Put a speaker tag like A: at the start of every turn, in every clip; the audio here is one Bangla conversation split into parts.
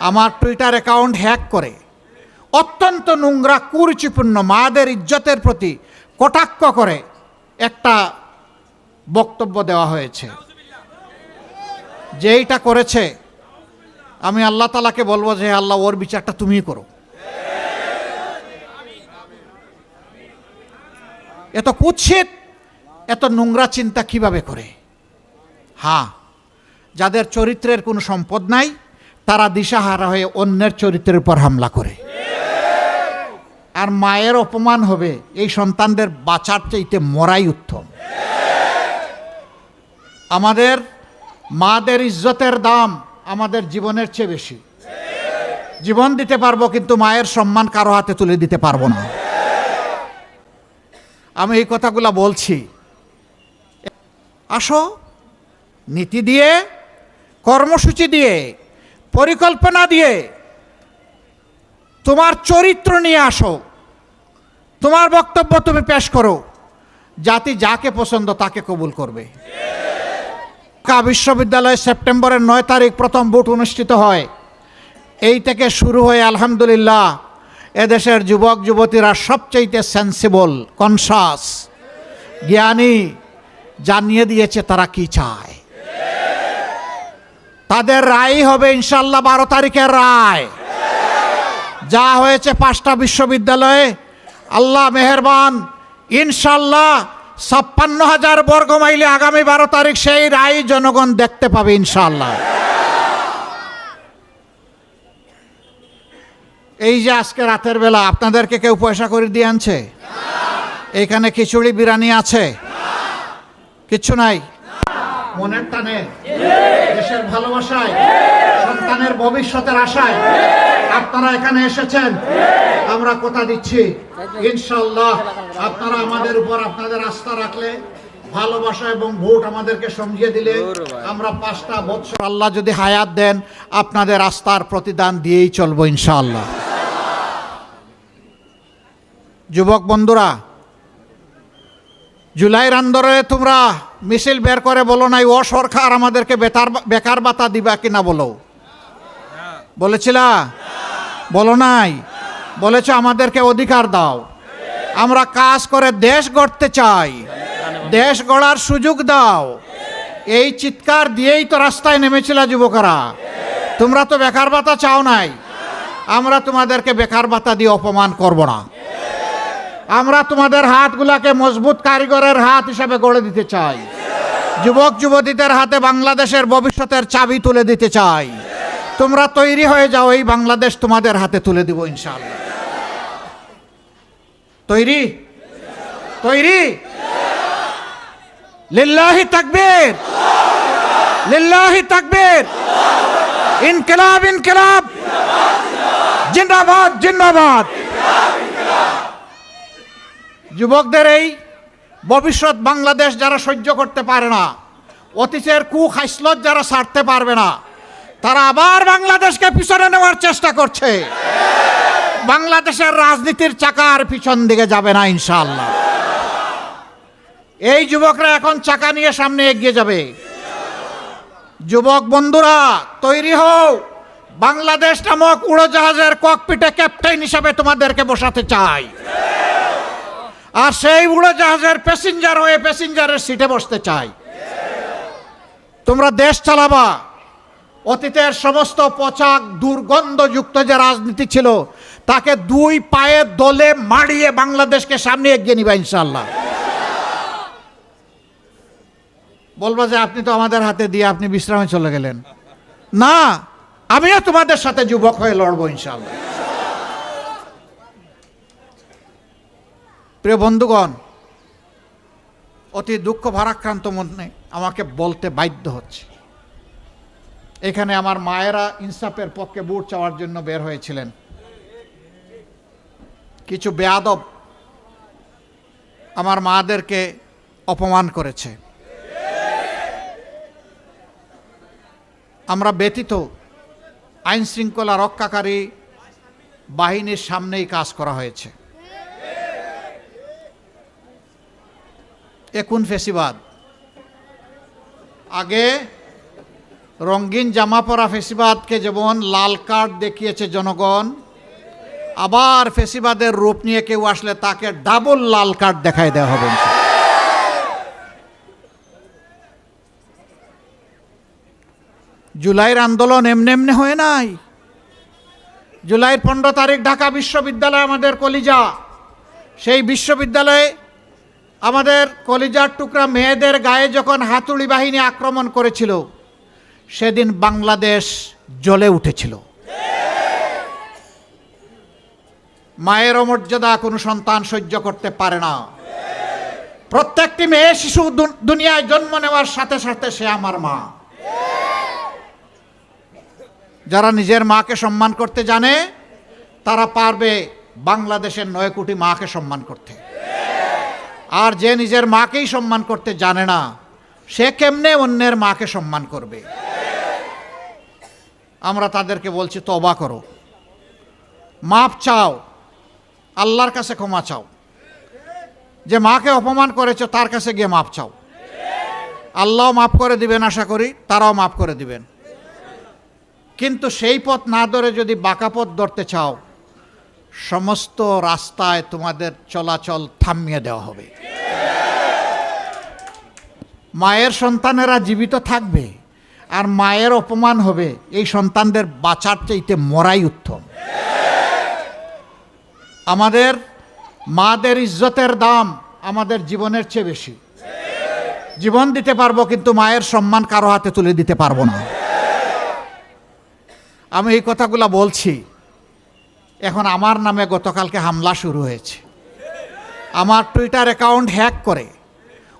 A: আমার টুইটার অ্যাকাউন্ট হ্যাক করে। অত্যন্ত নোংরা, কুরুচিপূর্ণ, মাদের ইজ্জতের প্রতি কটাক্ষ করে একটা বক্তব্য দেওয়া হয়েছে। যে এইটা করেছে, আমি আল্লাহ তালাকে বলব যে আল্লাহ, ওর বিচারটা তুমিই করো। এত কুৎসিত, এত নোংরা চিন্তা কীভাবে করে? হ্যাঁ যাদের চরিত্রের কোনো সম্পদ নাই তারা দিশাহারা হয়ে অন্যের চরিত্রের উপর হামলা করে। আর মায়ের অপমান হবে, এই সন্তানদের বাঁচার চাইতে মরাই উত্তম। আমাদের মাদের ইজ্জতের দাম আমাদের জীবনের চেয়ে বেশি। জীবন দিতে পারব কিন্তু মায়ের সম্মান কারও হাতে তুলে দিতে পারব না। আমি এই কথাগুলো বলছি। আসো, নীতি দিয়ে, কর্মসূচি দিয়ে পরিকল্পনা দিয়ে তোমার চরিত্র নিয়ে আসো। তোমার বক্তব্য তুমি পেশ করো। জাতি যাকে পছন্দ তাকে কবুল করবে। ঢাকা বিশ্ববিদ্যালয়ে সেপ্টেম্বরের নয় তারিখ প্রথম ভোট অনুষ্ঠিত হয়। এই থেকে শুরু হয়ে আলহামদুলিল্লাহ এদেশের যুবক, যুবতীরা সবচাইতে সেন্সিবল কনসাস জ্ঞানী, জানিয়ে দিয়েছে তারা কি চায়। তাদের রায় হবে ইনশাল্লাহ বারো তারিখের রায়। যা হয়েছে পাঁচটা বিশ্ববিদ্যালয়ে, আল্লাহ মেহেরবান, ইনশাল্লাহ ছাপ্পান্ন হাজার বর্গ মাইলে আগামী বারো তারিখ সেই রায় জনগণ দেখতে পাবে ইনশাল্লাহ। এই যে আজকে রাতের বেলা, আপনাদেরকে কেউ পয়সা করে দিয়ে আনছে? এখানে খিচুড়ি, বিরিয়ানি আছে? কিচ্ছু নাই? মনের টানে দেশের ভালোবাসায় সন্তানের ভবিষ্যতের আশায় আপনারা এখানে এসেছেন আমরা কথা দিচ্ছি। ইনশাল্লাহ আপনারা আমাদের উপর আপনাদের আস্থা রাখলে ভালোবাসা এবং ভোট আমাদেরকে সমঝিয়ে দিলে আমরা পাঁচটা বছর আল্লাহ যদি হায়াত দেন আপনাদের আস্থার প্রতিদান দিয়েই চলবো ইনশাআল্লাহ। যুবক বন্ধুরা জুলাইয়ের আন্দোলনে তোমরা মিছিল বের করে বলো নাই, ও সরকার, আমাদেরকে বেতার বেকার ভাতা দিবা কিনা বলো। বলেছিলা? বলো নাই। বলেছ, আমাদেরকে অধিকার দাও। আমরা কাজ করে দেশ গড়তে চাই। দেশ গড়ার সুযোগ দাও। এই চিৎকার দিয়েই তো রাস্তায় নেমেছিল যুবকরা। তোমরা তো বেকার ভাতা চাও নাই। আমরা তোমাদেরকে বেকার ভাতা দিয়ে অপমান করব না। আমরা তোমাদের হাতগুলাকে মজবুত কারিগরের হাত হিসাবে গড়ে দিতে চাই। যুবক, যুবতীদের হাতে বাংলাদেশের ভবিষ্যতের চাবি তুলে দিতে চাই। তোমরা তৈরি হয়ে যাও, এই বাংলাদেশ তোমাদের হাতে তুলে দিব ইনশাআল্লাহ। তৈরি? তৈরি? লিল্লাহি তাকবীর। লিল্লাহি তাকবীর। ইনকিলাব ইনকিলাব। জিন্দাবাদ জিন্দাবাদ। যুবকদের এই ভবিষ্যৎ বাংলাদেশ যারা সহ্য করতে পারে না, অতীতের কু খাইসলত যারা ছাড়তে পারবে না, তারা আবার বাংলাদেশকে পিছনে নেওয়ার চেষ্টা করছে। বাংলাদেশের রাজনীতির চাকার পিছন দিকে যাবে না ইনশাল্লাহ এই যুবকরা এখন চাকা নিয়ে সামনে এগিয়ে যাবে। যুবক বন্ধুরা, তৈরি হও। বাংলাদেশ নামক উড়োজাহাজের ককপিটে ক্যাপ্টেন হিসাবে তোমাদেরকে বসাতে চাই। আর সেই উড়োজাহাজের প্যাসেঞ্জার হয়ে প্যাসেঞ্জারের সিটে বসতে চাই। তোমরা দেশ চালাবা। অতীতের সমস্ত পচাক দুর্গন্ধযুক্ত যে রাজনীতি ছিল, তাকে দুই পায়ে দলে মাড়িয়ে বাংলাদেশকে সামনে এগিয়ে নিবা ইনশাল্লাহ বলবা যে আপনি তো আমাদের হাতে দিয়ে আপনি বিশ্রামে চলে গেলেন। না, আমিও তোমাদের সাথে যুবক হয়ে লড়বো ইনশাল্লাহ প্রিয় বন্ধুগণ, অতি দুঃখ ভারাক্রান্ত মনে আমাকে বলতে বাধ্য হচ্ছে। এখানে আমার মায়েরা ইনসাফের পক্ষে বুট চাওয়ার জন্য বের হয়েছিলেন। কিছু বেয়াদব আমার মাদেরকে অপমান করেছে। আমরা ব্যতীত আইন শৃঙ্খলা রক্ষাকারী বাহিনীর সামনেই কাজ করা হয়েছে। এ কোন ফেসিবাদ আগে রঙ্গিন জামা পরা ফেসিবাদকে যেমন লাল কার্ড দেখিয়েছে জনগণ, আবার ফেসিবাদের রূপ নিয়ে কেউ আসলে তাকে ডাবল লাল কার্ড দেখাই দেওয়া হবে জুলাইয়ের আন্দোলন এমনি এমনি হয়ে নাই। জুলাইয়ের পনেরো তারিখ ঢাকা বিশ্ববিদ্যালয় আমাদের কলিজা। সেই বিশ্ববিদ্যালয়ে আমাদের কলিজার টুকরা মেয়েদের গায়ে যখন হাতুড়ি বাহিনী আক্রমণ করেছিল, সেদিন বাংলাদেশ জ্বলে উঠেছিল। মায়ের অমর্যাদা কোনো সন্তান সহ্য করতে পারে না। প্রত্যেকটি মেয়ে শিশু দুনিয়ায় জন্ম নেওয়ার সাথে সাথে সে আমার মা। যারা নিজের মাকে সম্মান করতে জানে, তারা পারবে বাংলাদেশের নয় কোটি মাকে সম্মান করতে। আর যে নিজের মাকেই সম্মান করতে জানে না, সে কেমনে অন্যের মাকে সম্মান করবে? আমরা তাদেরকে বলছি তবা করো। মাপ চাও, আল্লাহর কাছে ক্ষমা চাও। যে মাকে অপমান করেছে, তার কাছে গিয়ে মাপ চাও। আল্লাহ মাফ করে দিবেন আশা করি, তারাও মাফ করে দিবেন। কিন্তু সেই পথ না ধরে যদি বাঁকা পথ ধরতে চাও সমস্ত রাস্তায় তোমাদের চলাচল থামিয়ে দেওয়া হবে। মায়ের সন্তানেরা জীবিত থাকবে আর মায়ের অপমান হবে, এই সন্তানদের বাঁচার চাইতে মরাই উত্তম। আমাদের মাদের ইজ্জতের দাম আমাদের জীবনের চেয়ে বেশি। জীবন দিতে পারব কিন্তু মায়ের সম্মান কারও হাতে তুলে দিতে পারব না। আমি এই কথাগুলো বলছি এখন আমার নামে গতকালকে হামলা শুরু হয়েছে। আমার টুইটার অ্যাকাউন্ট হ্যাক করে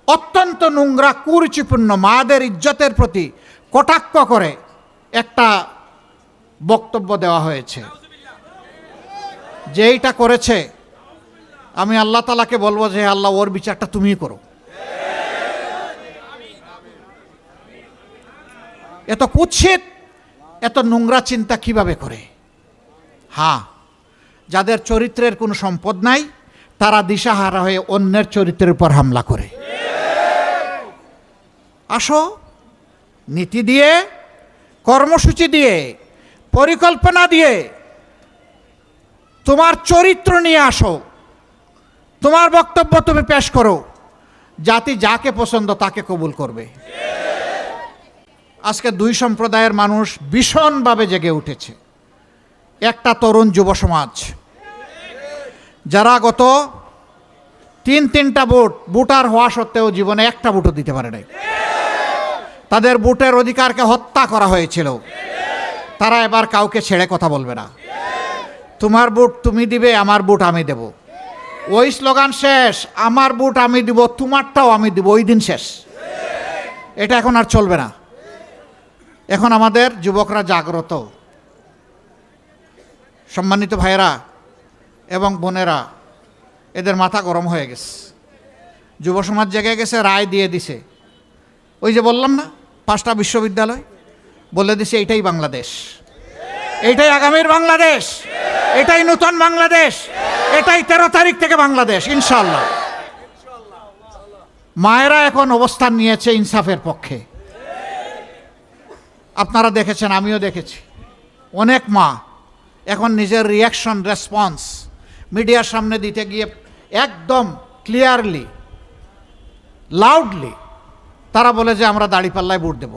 A: অত্যন্ত নোংরা, কুরুচিপূর্ণ, মাদের ইজ্জতের প্রতি কটাক্ষ করে একটা বক্তব্য দেওয়া হয়েছে। যে এইটা করেছে, আমি আল্লাহ তালাকে বলব যে আল্লাহ, ওর বিচারটা তুমি করো। এত কুৎসিত, এত নোংরা চিন্তা কীভাবে করে? হ্যাঁ যাদের চরিত্রের কোনো সম্পদ নাই, তারা দিশাহারা হয়ে অন্যের চরিত্রের উপর হামলা করে। আসো, নীতি দিয়ে, কর্মসূচি দিয়ে, পরিকল্পনা দিয়ে, তোমার চরিত্র নিয়ে আসো। তোমার বক্তব্য তুমি পেশ করো। জাতি যাকে পছন্দ তাকে কবুল করবে। আজকে দুই সম্প্রদায়ের মানুষ ভীষণভাবে জেগে উঠেছে। একটা তরুণ যুব সমাজ। যারা গত তিন তিনটা ভোট ভোটার হওয়া সত্ত্বেও জীবনে একটা ভোটও দিতে পারে নাই। তাদের ভোটের অধিকারকে হত্যা করা হয়েছিল। তারা এবার কাউকে ছেড়ে কথা বলবে না। তোমার বুট তুমি দিবে, আমার বুট আমি দেব। ওই স্লোগান শেষ, আমার বুট আমি দিব, তোমারটাও আমি দিব, ওই দিন শেষ। এটা এখন আর চলবে না। এখন আমাদের যুবকরা জাগ্রত। সম্মানিত ভাইয়েরা এবং বোনেরা, এদের মাথা গরম হয়ে গেছে। যুব সমাজ জেগে গেছে, রায় দিয়ে দিছে। ওই যে বললাম না, পাঁচটা বিশ্ববিদ্যালয়, বলে দিছে এইটাই বাংলাদেশ। এইটাই আগামীর বাংলাদেশ। এটাই নতুন বাংলাদেশ। এটাই তেরো তারিখ থেকে বাংলাদেশ ইনশাল্লাহ মায়েরা এখন অবস্থান নিয়েছে ইনসাফের পক্ষে। আপনারা দেখেছেন, আমিও দেখেছি। অনেক মা এখন নিজের রিয়াকশন রেসপন্স মিডিয়ার সামনে দিতে গিয়ে একদম ক্লিয়ারলি লাউডলি তারা বলে যে আমরা দাড়িপাল্লায় ভোট দেব।